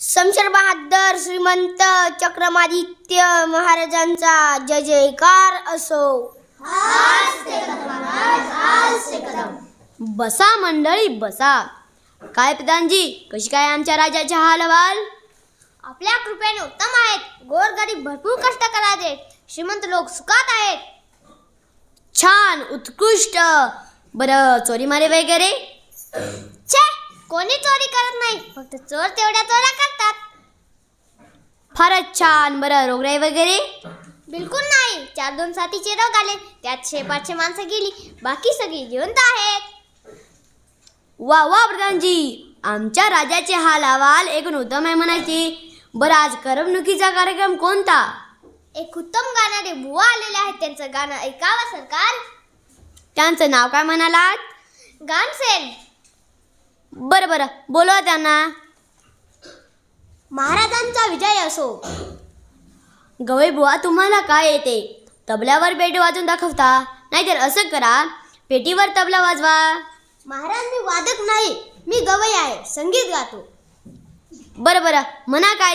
शमशेर बहादर श्रीमंत चक्रमादित्य महाराजांचा जय जयकार असो. बसा मंडळी बसा. काय प्रधानजी कशी काय आमच्या राजाचे हाल हवाल आपल्या कृपेने उत्तम आहेत. गोरगरीब भरपूर कष्ट आहेत. श्रीमंत लोक सुखात आहेत. छान उत्कृष्ट. बरं चोरी मारे वगैरे? कोणी चोरी करत नाही फक्त चोर तेवढ्या चोऱ्या करतात. फारच छान बरं रोगराई वगैरे? बिलकुल नाही. चार दोन साथीचे रोग आले त्यात शे पाचशे माणसं गेली बाकी सगळी जिवंत आहेत. वा वा प्रधानजी. आमच्या राजाचे हाल हवाल एकूण उत्तम आहे म्हणायचे. बरं आज करमणुकीचा कार्यक्रम कोणता? एक उत्तम गाणारे बुवा आलेले आहेत त्यांचं गाणं ऐकावं सरकार. त्यांचं नाव काय म्हणालात? गानसेन. बरं बरं. बोलवा त्यांना. महाराजांचा विजय असो. गवई बुवा तुम्हाला काय येते? तबल्यावर पेटी वाजवून दाखवता. नाहीतर असं करा पेटीवर तबला वाजवा. महाराज मी वादक नाही. मी गवई आहे. संगीत गातो. बरं बरं. म्हणा काय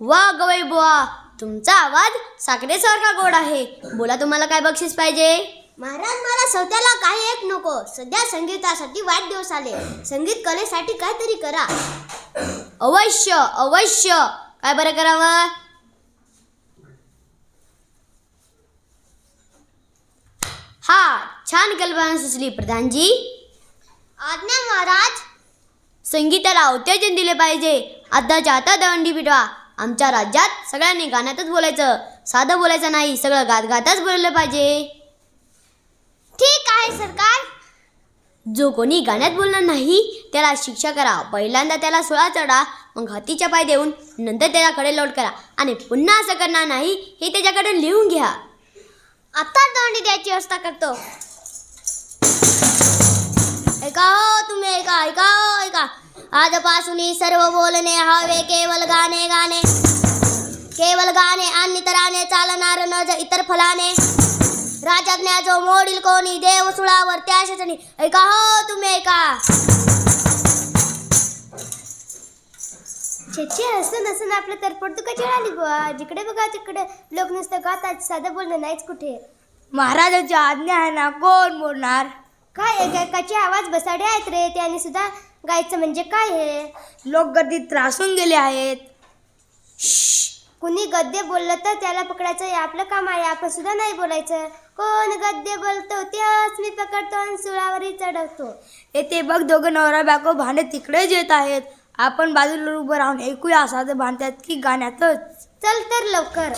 वा गवई बुवा तुमचा आवाज साखरेसारखा गोड आहे? बोला तुम्हाला काय बक्षीस पाहिजे? महाराज मला स्वतःला काही एक नको. सध्या संगीतासाठी वाईट दिवस आले. संगीत कलेसाठी काहीतरी करा. अवश्य अवश्य. काय बरं करावं? हा छान कल्पना सुचली प्रधानजी. आज्ञा महाराज. संगीताला उत्तेजन दिले पाहिजे. आताच्या आता दवंडी पिटवा. आमच्या राज्यात सगळ्यांनी गाण्यातच बोलायचं. साधं बोलायचं नाही सगळं गात गातच बोललं पाहिजे. ठीक आहे सरकार. जो कोणी गाण्यात बोलणार नाही त्याला शिक्षा करा. पहिल्यांदा त्याला सोळा चढा मग हातीच्या पाय देऊन नंतर त्याच्याकडे लोट करा. आणि पुन्हा असं करणार नाही हे त्याच्याकडे लिहून घ्या. आता दंडी द्यायची व्यवस्था करतो. ऐका हो तुम्ही ऐका ऐका हो. ऐका आजपासून सर्व बोलणे हवे केवळ गाणे गाणे. केवळ गाणे आणि तराने चालणार न ज इतर फलाने. राजाज्ञा जो मोडील कोणी देव सुळावर त्या ऐका हो तुम्ही ऐका. छे असं नसून आपलं तर पडतुकाची आली बुवा. जिकडे बघा तिकडे. लोक नुसतं गातात साधं बोलणं नाहीच कुठे. महाराजाची आज्ञा आहे ना कोण बोलणार? काय एकेकाचे आवाज बसाडे आहेत रे. त्याने सुद्धा गायचं म्हणजे काय हे? लोक गर्दीत त्रासून गेले आहेत. कुणी गद्य बोललं तर त्याला पकडायचं? हे आपलं काम आहे आपण सुद्धा नाही बोलायचं. कोण गद्य बोलतो त्याच मी पकडतो आणि सुळावरही चढवतो. येथे बघ दोघं नवरा बायको भांडे तिकडेच येत आहेत. आपण बाजूला उभं राहून ऐकूया साधं भांडतात की गाण्यातच. चल तर लवकर.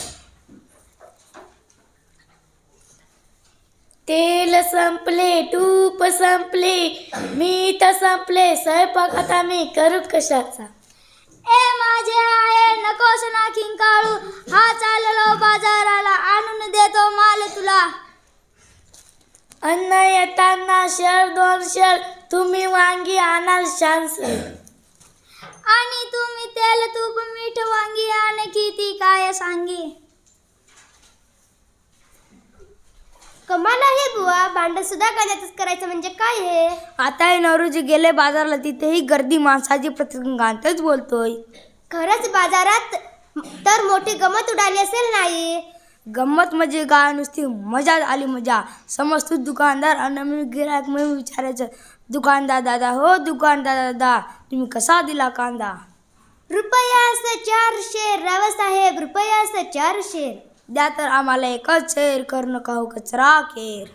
तेल संपले तूप संपले. मीठ संपले स्वयंपाक आता मी करू कशाचा? ए माझे आहे नकोस ना किंकाळू. हा चाललो बाजाराला आणून देतो माल तुला. अन्न येताना शेर दोन शेर तुम्ही वांगी आणाल शांस. आणि तुम्ही तेल तूप मीठ वांगी आणखी ती काय सांगी? आहे बुवा भांड सुद्धा गाण्यातच करायचं म्हणजे काय हे? आता हे नवरोजी गेले बाजारला तिथेही गर्दी माणसाची प्रतिदिन गाणतच बोलतोय. खरंच बाजारात तर मोठी गमत उडाली असेल नाही? गंमत म्हणजे काय? नुसती मजा आली मजा. समज तू दुकानदार आणि मी गिरायक म्हणून विचारायचं दुकानदार दादा हो दुकानदार दादा तुम्ही कसा दिला कांदा? रुपयास चारशे राव साहेब रुपयास चारशे द्या तर आम्हाला एकच शेर करणं काहू कचरा खेर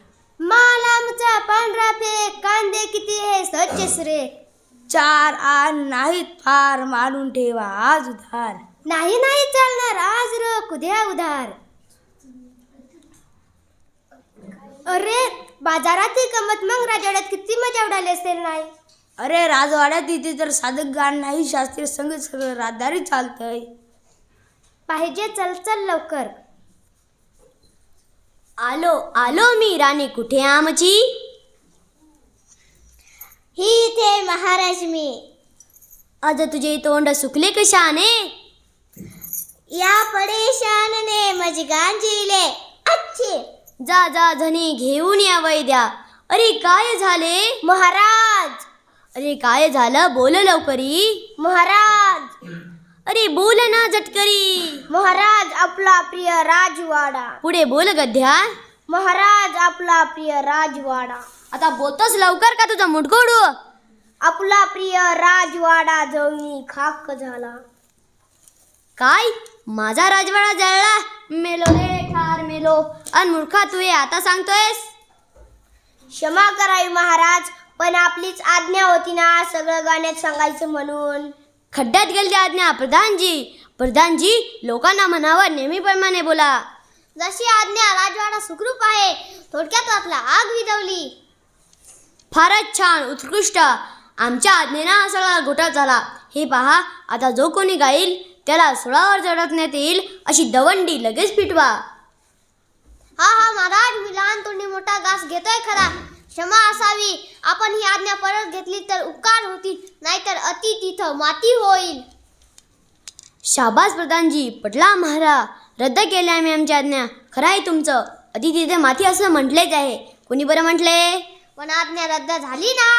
माल आमचा पांढरा फेक कांदे किती हे स्वच्छ रे चार आण नाहीत फार मारून ठेवा आज उधार. नाही नाही चालणार आज रोख उद्या उधार. अरे बाजारात गमत मग राजवाड्यात किती मजा उडाली असेल नाही? अरे राजवाड्यात इथे तर साधक गाण नाही शास्त्रीय संगीत सगळं राजदारी चालतंय. पाहिजे चल चल लवकर. आलो आलो मी राणी. कुठे आमची? ही इथे महाराज मी. आज तुझे तोंड सुकले कशाने या परेशानने मज गांजिले अच्छे. जा जा धनी घेऊन या वैद्या. अरे काय झाले? महाराज. अरे काय झालं? बोल लवकरी. महाराज. अरे बोल ना झटकरी महाराज आपला प्रिय राजवाडा. पुढे बोल गद्या महाराज आपला प्रिय राजवाडा. आता बोलतोस लवकर का तुझा मुठगोडू आपला प्रिय राजवाडा जळून खाक झाला. काय? माझा राजवाडा जळला? मेलो रे ठार मेलो. अन मूर्खा तू हे आता सांगतोयस? क्षमा करावी महाराज पण आपलीच आज्ञा होती ना सगळं गाण्यात सांगायचं म्हणून. खड्ड्यात गेली आज्ञा. प्रधानजी प्रधानजी लोकांना म्हणावं नेहमीप्रमाणे बोला. जशी आज्ञा राजवाडा सुखरूप आहे थोडक्यात वाचला आग विजवली फारच छान उत्कृष्ट. आमच्या आज्ञेनं हा सगळा घोटाळ झाला. हे पहा आता जो कोणी गाईल त्याला सुळावर चढवण्यात येईल अशी दवंडी लगेच पिटवा हा हा महाराज मी लहान तोंडी मोठा घास घेतोय खरा. क्षमा असावी. आपण ही आज्ञा परत घेतली तर उपकार होतील नाहीतर अति तिथं माती होईल. शाबास प्रधानजी पटला महारा. रद्द केल्या आम्ही आमची आज्ञा. खरं आहे तुमचं. अति तिथे माती असं म्हटलेच आहे. कोणी बरं म्हटले? पण आज्ञा रद्द झाली ना?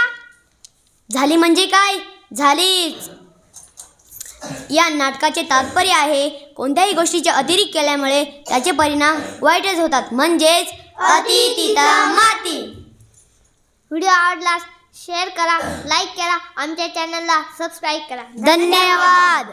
झाली म्हणजे काय? झालीच. या नाटकाचे तात्पर्य आहे कोणत्याही गोष्टीचे अतिरिक्त केल्यामुळे त्याचे परिणाम वाईटच होतात. म्हणजेच अति तिथं माती. व्हिडिओ आवडला शेअर करा लाईक करा आमच्या चॅनलला सबस्क्राईब करा. धन्यवाद.